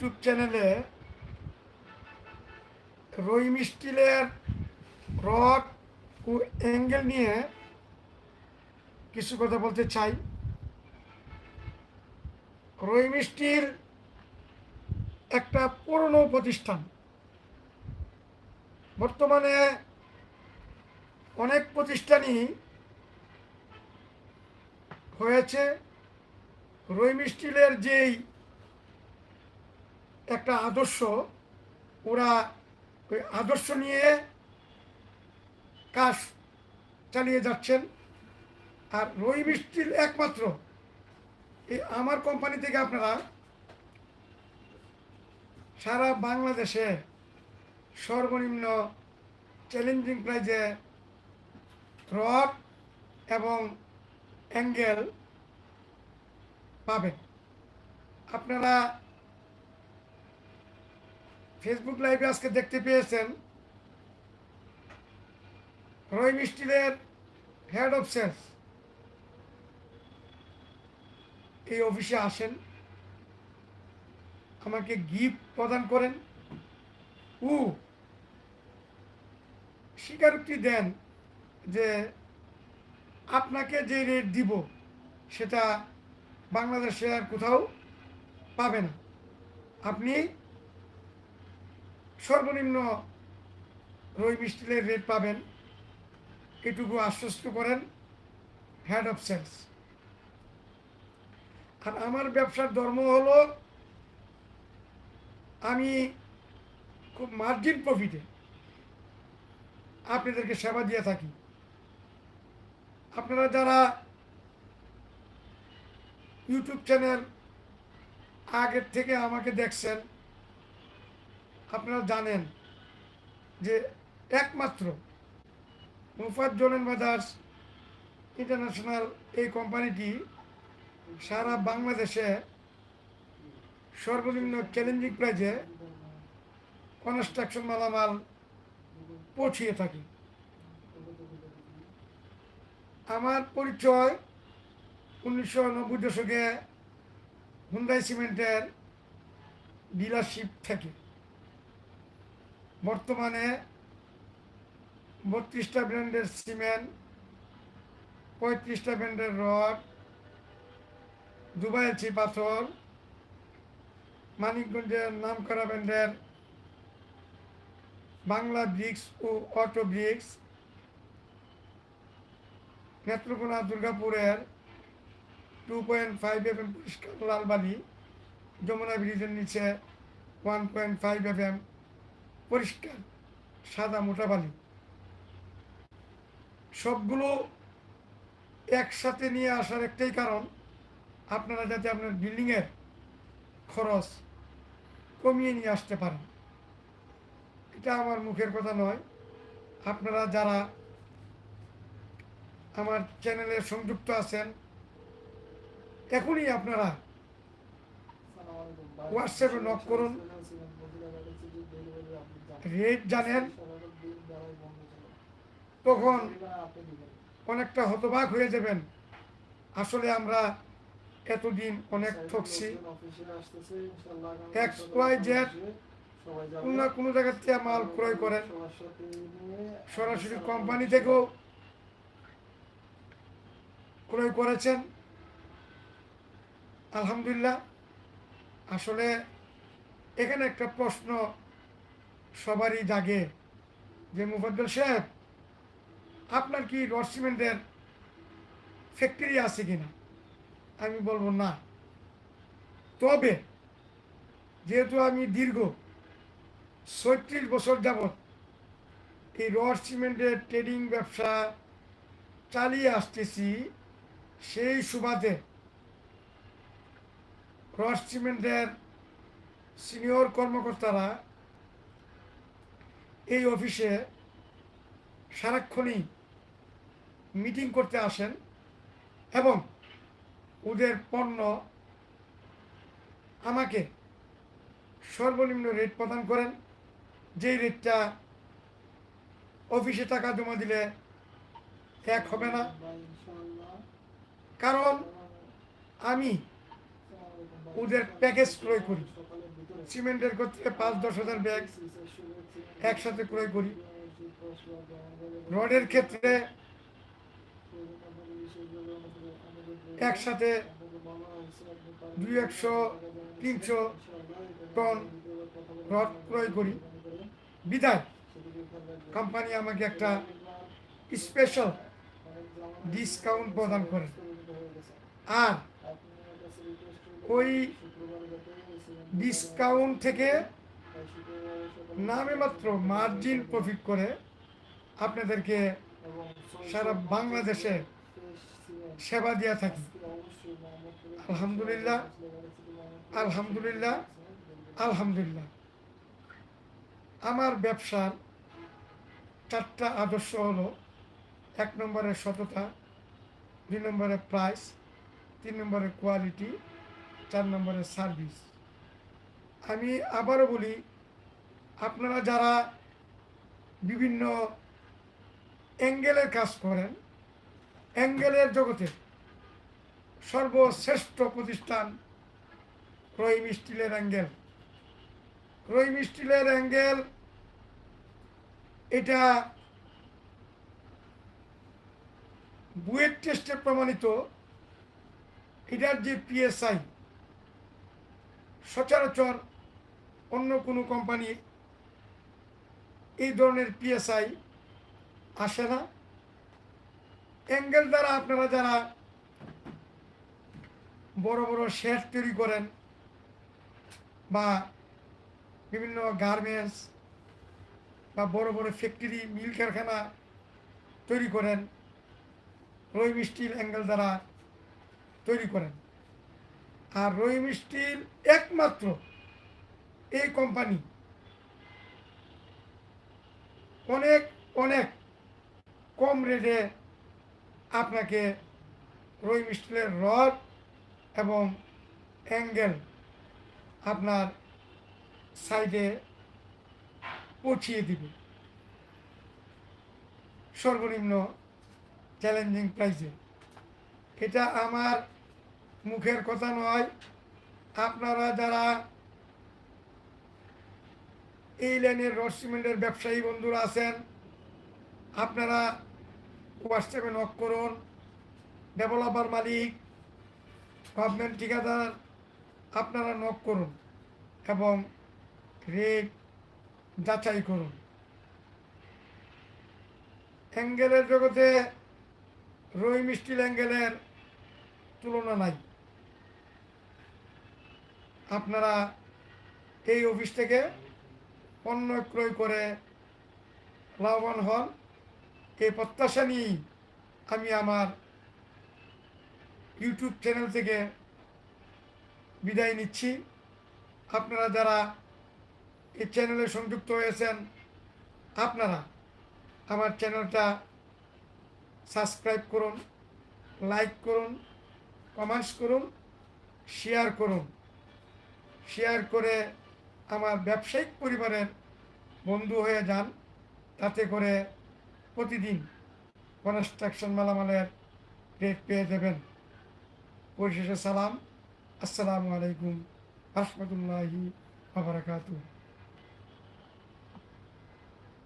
YouTube চ্যানেলে রহিম স্টিলের rod ও angle নিয়ে কিছু কথা বলতে চাই। রহিম স্টিল একটা পুরনো প্রতিষ্ঠান। বর্তমানে অনেক প্রতিষ্ঠানই হয়েছে। রহিম স্টিলের যেই একটা আদর্শ, ওরা ওই আদর্শ নিয়ে কাজ চালিয়ে যাচ্ছেন। আর রহিম স্টিল একমাত্র, এই আমার কোম্পানি থেকে আপনারা সারা বাংলাদেশে সর্বনিম্ন চ্যালেঞ্জিং প্রাইজে রড এবং অ্যাঙ্গেল পাবেন। আপনারা ফেসবুক লাইভে আজকে দেখতে পেয়েছেন রহিম স্টিলের হেড অফ সেলস এই অফিসে আসেন, আমাকে গিফট প্রদান করেন। ও, স্বীকারোক্তি দেন যে আপনাকে যে রেট দিব সেটা বাংলাদেশে আর কোথাও পাবে না। আপনি সর্বনিম্ন রহিম স্টিলের রেট পাবেন। এটুকু আশ্বস্ত করেন হেড অফ সেলস আর আমার ব্যবসার ধর্ম হলো, আমি খুব মার্জিন প্রফিটে আপনাদেরকে সেবা দিয়ে থাকি। আপনারা যারা ইউটিউব চ্যানেল আগের থেকে আমাকে দেখছেন আপনারা জানেন যে একমাত্র মুফাজ্জলেন বাজার্স ইন্টারন্যাশনাল এই কোম্পানিটি সারা বাংলাদেশে সর্বনিম্ন চ্যালেঞ্জিং প্রাইজে কনস্ট্রাকশন মালামাল পৌঁছিয়ে থাকি। আমার পরিচয় উনিশশো নব্বই দশকে হুন্ডাই সিমেন্টের ডিলারশিপ থেকে। বর্তমানে বত্রিশটা ব্র্যান্ডের সিমেন্ট, পঁয়ত্রিশটা ব্র্যান্ডের রড, দুবাইয়ের চি পাথর, মানিকগঞ্জের নামকরা ব্র্যান্ডের বাংলা ব্রিক্স ও অটো ব্রিক্স, নেত্রকোনা দুর্গাপুরের two point five F M পরিষ্কার লালবালি, যমুনা ব্রিজের নিচে one point five F M পরিষ্কার সাদা মোটা বালি। সবগুলো একসাথে নিয়ে আসার একটাই কারণ আপনারা যাতে আপনার বিল্ডিংয়ের খরচ কমিয়ে নিয়ে আসতে পারেন। এটা আমার মুখের কথা নয়। আপনারা যারা আমার চ্যানেলে সংযুক্ত আছেন এখনই আপনারা হোয়াটসঅ্যাপে নক করুন। রেট জানেন তখন অনেকটা হতবাক হয়ে যাবেন। আসলে আমরা এতদিন অনেক ঠকছি। এক্স ওয়াই জেড কোনো না কোনো জায়গার থেকে মাল ক্রয় করেন। সরাসরি কোম্পানি থেকেও ক্রয় করেছেন। আলহামদুলিল্লাহ। আসলে এখানে একটা প্রশ্ন সবারই জাগে যে মুফাদ্দল সাহেব, আপনার কি রড সিমেন্টের ফ্যাক্টরি আছে কিনা? আমি বলব না। তবে যেহেতু আমি দীর্ঘ ছত্রিশ বছর যাবৎ এই রড সিমেন্টের ট্রেডিং ব্যবসা চালিয়ে আসতেছি, সেই সুবাদে রড সিমেন্টের সিনিয়র কর্মকর্তারা এই অফিসে সারাক্ষণই মিটিং করতে আসেন এবং ওদের পণ্য আমাকে সর্বনিম্ন রেট প্রদান করেন। যেই রেটটা অফিসে টাকা জমা দিলে এক হবে না। কারণ আমি ওদের প্যাকেজ ক্রয় করি। সিমেন্টের ক্ষেত্রে পাঁচ দশ হাজার ব্যাগ একসাথে ক্রয় করি। রডের ক্ষেত্রে একসাথে দুই একশো, তিনশো টন রড ক্রয় করি। বিদায় কোম্পানি আমাকে একটা স্পেশাল ডিসকাউন্ট প্রদান করে। আর ওই ডিসকাউন্ট থেকে নামে মাত্র মার্জিন প্রফিট করে আপনাদেরকে সারা বাংলাদেশে সেবা দিয়ে থাকি। আলহামদুলিল্লাহ আলহামদুলিল্লাহ আলহামদুলিল্লাহ। আমার ব্যবসার চারটা আদর্শ হলো, এক নম্বরে সততা, দুই নম্বরে প্রাইস তিন নম্বরে কোয়ালিটি চার নম্বরে সার্ভিস আমি আবারও বলি, আপনারা যারা বিভিন্ন অ্যাঙ্গেলের কাজ করেন, অ্যাঙ্গেলের জগতে সর্বশ্রেষ্ঠ প্রতিষ্ঠান রহিম স্টিলের অ্যাঙ্গেল। রহিম স্টিলের অ্যাঙ্গেল, এটা বুয়েট টেস্টে প্রমাণিত, এটার যে পিএসআই সচরাচর অন্য কোনো কোম্পানি এই ধরনের পিএসআই আসে না। অ্যাঙ্গেল দ্বারা আপনারা যারা বড় বড় শেড তৈরি করেন বা বিভিন্ন গার্মেন্টস বা বড় বড় ফ্যাক্টরি মিল কারখানা তৈরি করেন রহিম স্টিল অ্যাঙ্গেল দ্বারা তৈরি করেন। আর রহিম স্টিল একমাত্র এই কোম্পানি। অনেক অনেক কম রেটে আপনাকে রহিম স্টিলের রড এবং অ্যাঙ্গেল আপনার সাইডে পৌঁছিয়ে দিবে। সর্বনিম্ন চ্যালেঞ্জিং প্রাইসে। এটা আমার মুখের কথা নয়, আপনারা যারা এই লাইনের রড সিমেন্টের ব্যবসায়ী বন্ধুরা আছেন, আপনারা হোয়াটসঅ্যাপে নক করুন ডেভেলপার মালিক গভর্নমেন্ট ঠিকাদার, আপনারা নক করুন এবং রেট যাচাই করুন। অ্যাঙ্গেলের জগতে রহিম স্টিল অ্যাঙ্গেলের তুলনা নাই। আপনারা এই অফিস থেকে পণ্য ক্রয় করে লাভবান হন। এই প্রত্যাশা নিয়েই আমি আমার ইউটিউব চ্যানেল থেকে বিদায় নিচ্ছি। আপনারা যারা এই চ্যানেলে সংযুক্ত হয়েছেন, আপনারা আমার চ্যানেলটা সাবস্ক্রাইব করুন, লাইক করুন, কমেন্টস করুন, শেয়ার করুন। শেয়ার করে আমার ব্যবসায়িক পরিবারের বন্ধু হয়ে যান। তাতে করে প্রতিদিন কনস্ট্রাকশন মালামালের রেট পেয়ে দেবেন পরিশেষে সালাম। আসসালামু আলাইকুম। রহমতুল্লাহি আবরাকাতুহ